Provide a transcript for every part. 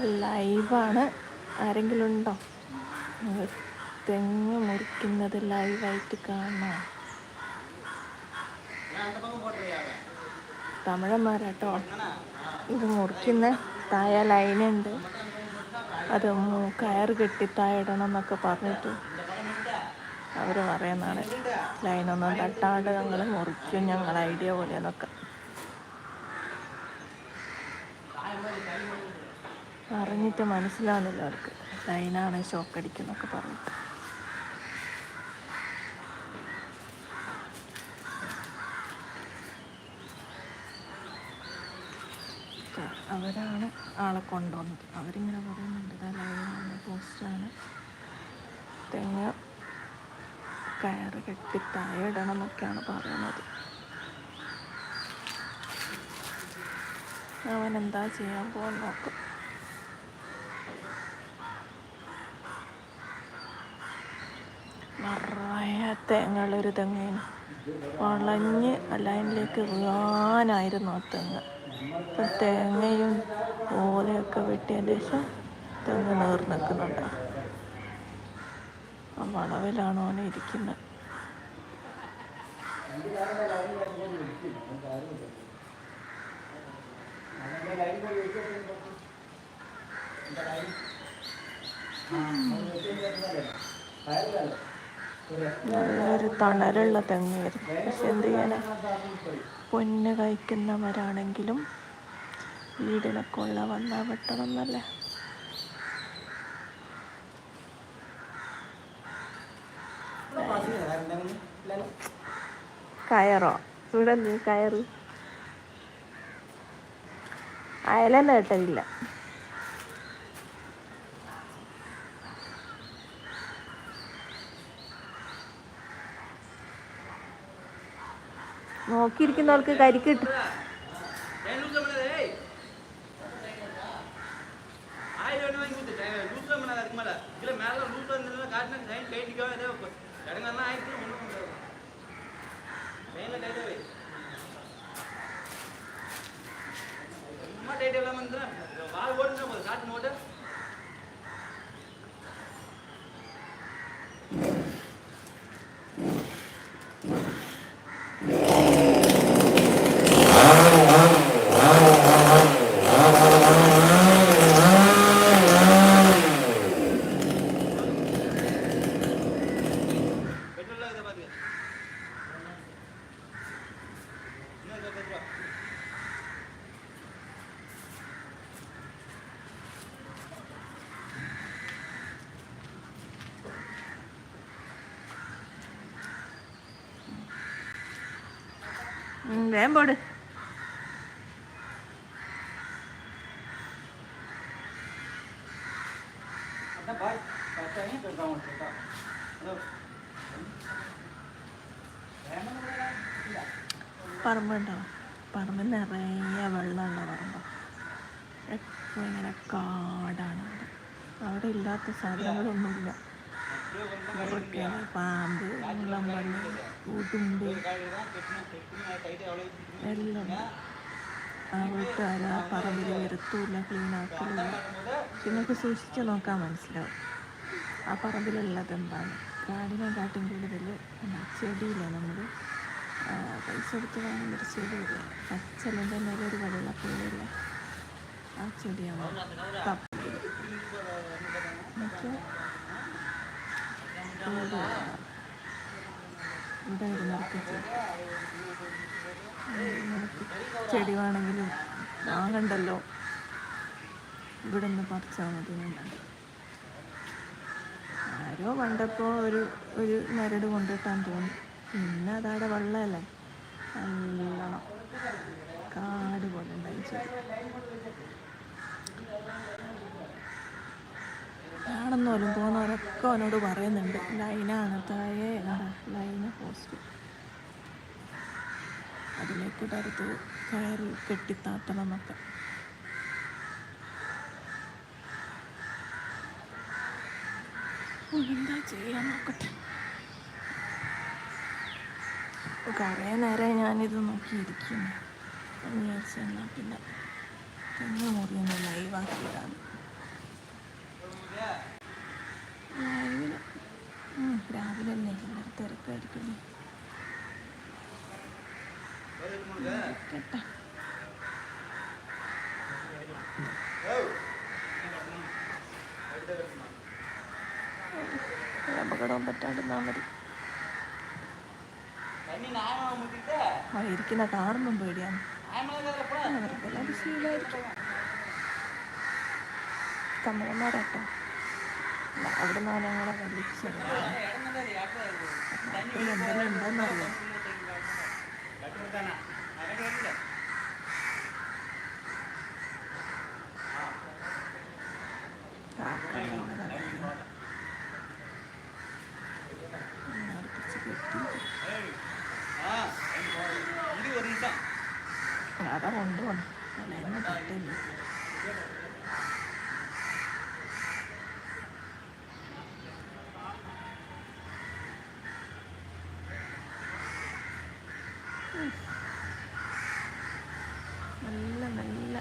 ലൈവാണ്. ആരെങ്കിലും ഉണ്ടോ തെങ്ങ് മുറിക്കുന്നത് ലൈവായിട്ട് കാണാം. തമിഴന്മാരാട്ടോ. ഇത് മുറിക്കുന്ന താഴെ ലൈനുണ്ട്. അത് കയർ കെട്ടി താഴെടണം എന്നൊക്കെ പറഞ്ഞിട്ട് അവർ പറയുന്നതാണ്. ലൈനൊന്നും തട്ടാണ്ട് ഞങ്ങൾ മുറിക്കും ഞങ്ങൾ ഐഡിയ പോലെ എന്നൊക്കെ പറഞ്ഞിട്ട് മനസ്സിലാവുന്നില്ല അവർക്ക്. ലൈനാണ് ഷോക്ക് അടിക്കുന്നൊക്കെ പറഞ്ഞിട്ട്. അവരാണ് ആളെ കൊണ്ടുവന്നത്. അവരിങ്ങനെ പറയുന്നുണ്ട് ഇതാ ലൈനാണ് പോസ്റ്റാണ്. തെങ്ങ് കയറ് കെട്ടി താഴെ എന്നൊക്കെയാണ് പറയുന്നത്. അവൻ എന്താ ചെയ്യാൻ പോകാൻ നോക്കും നിറയെ തേങ്ങയുള്ളൊരു തെങ്ങേനു. വളഞ്ഞ് ലൈനിലേക്ക് വീഴാനായിരുന്നു ആ തെങ്ങ്. അപ്പം തേങ്ങയും ഓലയൊക്കെ വെട്ടിയതിന് ശേഷം തെങ്ങ് നേർ നിൽക്കുന്നുണ്ട് ആ വളവിലാണ് ഓനെ ഇരിക്കുന്നത്. നല്ലൊരു തണലുള്ള തെങ്ങായിരുന്നു. പക്ഷെ എന്ത് ചെയ്യാനാ പൊന്ന് കഴിക്കുന്നവരാണെങ്കിലും വീടിനൊക്കെ ഉള്ള വന്നാൽ വെട്ടണം എന്നല്ലേ കയറോ? ഇവിടെ കയറ്. അയലെന്നെ കേട്ടില്ല നോക്കിയിരിക്കുന്നവർക്ക് കരിക്കിട്ട് വേഗം പോട്. പറമ്പുണ്ടോ പറമ്പ് നിറയെ വെള്ളമുള്ള പറമ്പ്. ഇങ്ങനെ കാടാണ് അവിടെ ഇല്ലാത്ത സാധനങ്ങളൊന്നുമില്ല. പാമ്പ് മുള്ളമ്പള്ളി ഉടുമ്പ് എല്ലാം. ആ വീട്ടുകാർ ആ പറമ്പിൽ വരുത്തൂല ക്ലീനാക്കില്ല നിങ്ങൾക്ക് സൂക്ഷിച്ച് നോക്കാൻ മനസ്സിലാവും. ആ പറമ്പിലുള്ളത് എന്താണ്? കാടിനെക്കാട്ടും കൂടുതൽ ചെടിയില്ല നമ്മൾ പൈസ കൊടുത്ത് വാങ്ങുന്നൊരു ചെടിയില്ല? പച്ചലിന്റെ മേലെ ഒരു വെള്ള പുള്ളിയില്ല ആ ചെടിയാണ്. തപ്പ്. എന്നുവെച്ചാൽ ചെടി വേണമെങ്കിലും വാങ്ങണ്ടല്ലോ ഇവിടെ നിന്ന് പറിച്ചാൽ മതി ആരോ പണ്ടപ്പോൾ ഒരു ഒരു മരട് കൊണ്ടിട്ടാൻ തോന്നി. പിന്നെ അതവിടെ വെള്ളമല്ലേ നല്ലോണം കാട് പോലെ ഉണ്ടായി ചെടി. ആണെന്നോലും പോകുന്നവരൊക്കെ അവനോട് പറയുന്നുണ്ട്. ലൈനാണ് താഴെ ലൈന് പോസ്റ്റ്. അതിലേക്ക് തരത്ത് കയറി കെട്ടിത്താത്തണം എന്നൊക്കെ എന്താ ചെയ്യാൻ നോക്കട്ടെ? കുറേ നേരം ഞാനിത് നോക്കിയിരിക്കുന്നു. എന്ന് പിന്നെ തെങ്ങ് മുറിയൊന്ന് ലൈവാക്കിയിടാണ് രാവിലെ രാവിലെ തന്നെ എല്ലാവരും തിരക്കായിരിക്കും അപകടം പറ്റാണ്ടിരുന്നാൽ മതി. ആ ഇരിക്കുന്ന കാണുമ്പം പേടിയാണ് അവർക്കെല്ലാം ശീലമായിരിക്കും. തമിഴന്മാരാട്ടോ. അവിടെ നിന്ന് ഞങ്ങളെ വലിച്ചത് എന്തെല്ലാം ഉണ്ടോന്നറിയാം? അതാ കൊണ്ടുപോകണം തലേന്ന് തട്ടില്ല? നല്ല നല്ല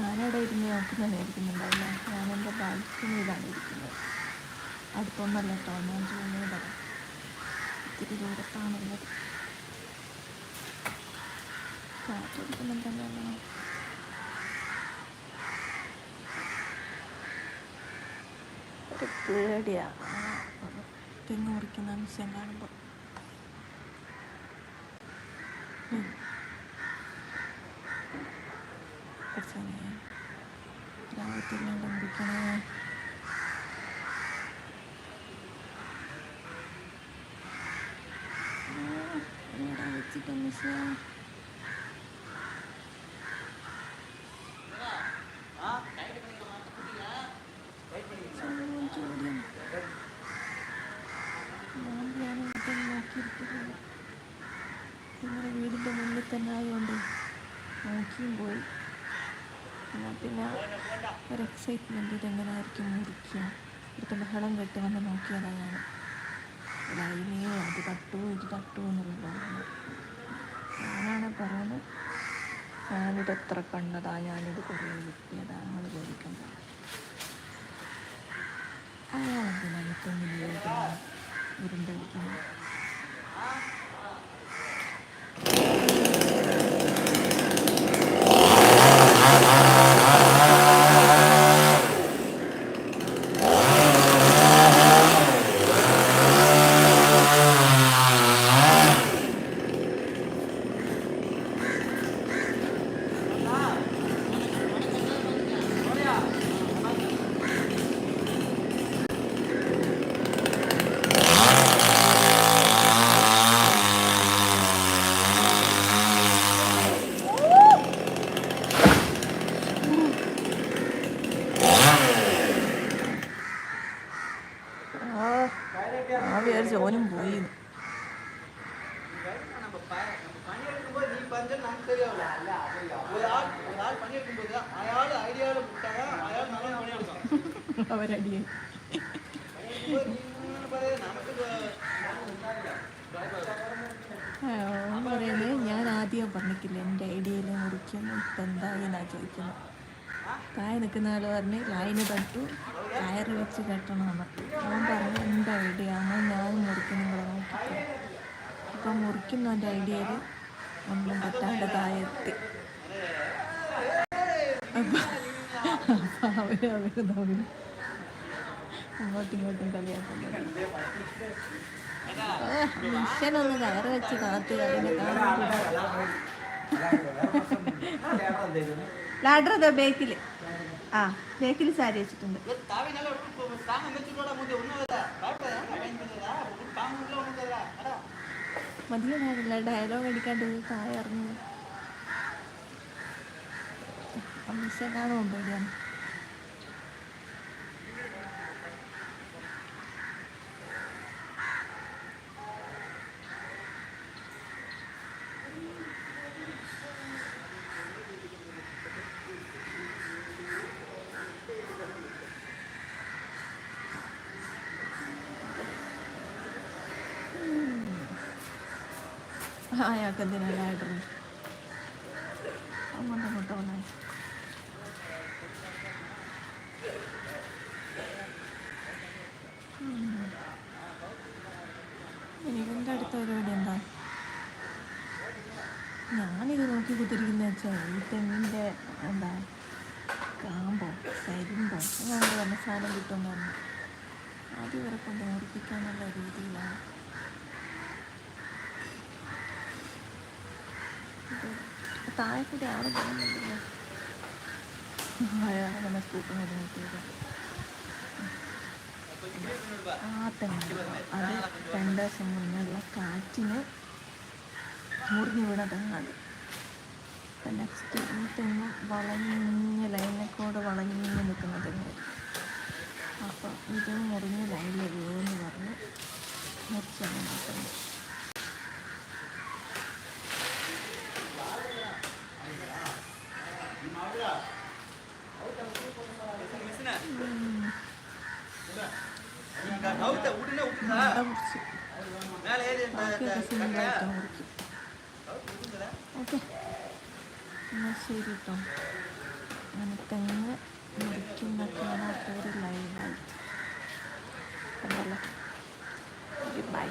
ഞാനവിടെ ഇരുന്ന് നോക്കുന്നതാണ് ഇരിക്കുന്നുണ്ടാവില്ല ഞാൻ എന്റെ ഇതാണ് ഇരിക്കുന്നത്. അടുത്തൊന്നല്ല കേട്ടോ ഞാൻ ചെയ്യുന്നത് ഇത്തിരി ദൂരത്താണുള്ളത്. കാറ്റടിക്കുന്നുണ്ടല്ലോ ഒരു പേടിയാണ് തെങ്ങ് മുറിക്കുന്ന മനുഷ്യൻ കാണുമ്പോൾ மாற்றிடலாம் தம்பி என்னடா வச்சுட்டேன் மிஸ்ஸா എക്സൈറ്റ്മെന്റ് ഇതെങ്ങനെയായിരിക്കും മുറിക്കുക ഇവിടുത്തെ ബഹളം കേട്ട് വന്ന് നോക്കിയതാണ് ലൈനിയോ അത് തട്ടുമോ ഇത് തട്ടുമോ എന്നുള്ളതാണ് ഞാനാണ് പറയുന്നത് ഞാനിത് എത്ര കണ്ടതാ ഞാനിത് കുറേ കിട്ടിയതാ നിങ്ങൾ ചോദിക്കണ്ട അയാളെന്തിനാണ് ഇപ്പം ഇങ്ങനെ ഉരുണ്ടടിക്കുന്നത് ആ ആ വിചാരിച്ചു ഓനും പോയി ഓൻ പറയുന്നത് ഞാൻ ആദ്യം പറഞ്ഞിട്ടില്ല എന്റെ ഐഡിയയിൽ മുറിക്കുന്നു ഇപ്പം എന്തായി എന്നാ ചോദിക്കുന്നത് തായ നിൽക്കുന്ന ആൾ പറഞ്ഞ് ലൈന് തട്ടു കയറ് വെച്ച് കെട്ടണമെന്ന്. അവൻ പറഞ്ഞു എന്റെ ഐഡിയ? ആണ് ഞാൻ മുറിക്കും നിങ്ങളെ നോക്കിക്കോ. അപ്പം മുറിക്കുന്നവന്റെ ഐഡിയയിൽ ഒന്നും പറ്റാണ്ട് താഴെ എത്തി. മിഷനൊന്ന് കയറ് വെച്ച് കാത്തു അതിനെ ലാഡർ ബേക്കിൽ ആ ബേക്കിൽ സാരി വെച്ചിട്ടുണ്ട്. മതിയാകില്ല ഡയലോഗ് അടിക്കാണ്ട് താഴെ ഇറങ്ങി. പൈസക്കാട് കൊണ്ടുപോയിട്ടാണ് അയാൾക്ക് എന്തിനായിട്ട് അങ്ങോട്ടങ്ങോട്ടോ അത് ഇവരെ കൊണ്ട് ഓർപ്പിക്കാനുള്ള രീതിയിലാണ്. താഴെക്കൂടി താഴെ കൂടി ആൾ പോകുന്നുണ്ടല്ലോ നമ്മൾ സ്കൂട്ടർ നോക്കിയത് ആ തെങ്ങ് അത് രണ്ട് ദിവസം മുന്നുള്ള കാറ്റിന് മുറിഞ്ഞു വീണ തെങ്ങാണ് നെക്സ്റ്റ് ഈ തെങ്ങ് വളഞ്ഞ ലൈനക്കോട് വളഞ്ഞ് നിൽക്കുന്ന തെങ്ങ് അപ്പം ഇത് മുറിഞ്ഞ ലൈനിൽ വീണെന്ന് പറഞ്ഞ്. മുറിച്ചാണ് നോക്കുന്നത് ശരി കേട്ടോ അങ്ങനെ തെങ്ങ് മുറിക്കുന്ന ലൈവായിട്ട് അതല്ല ഗുഡ് ബൈ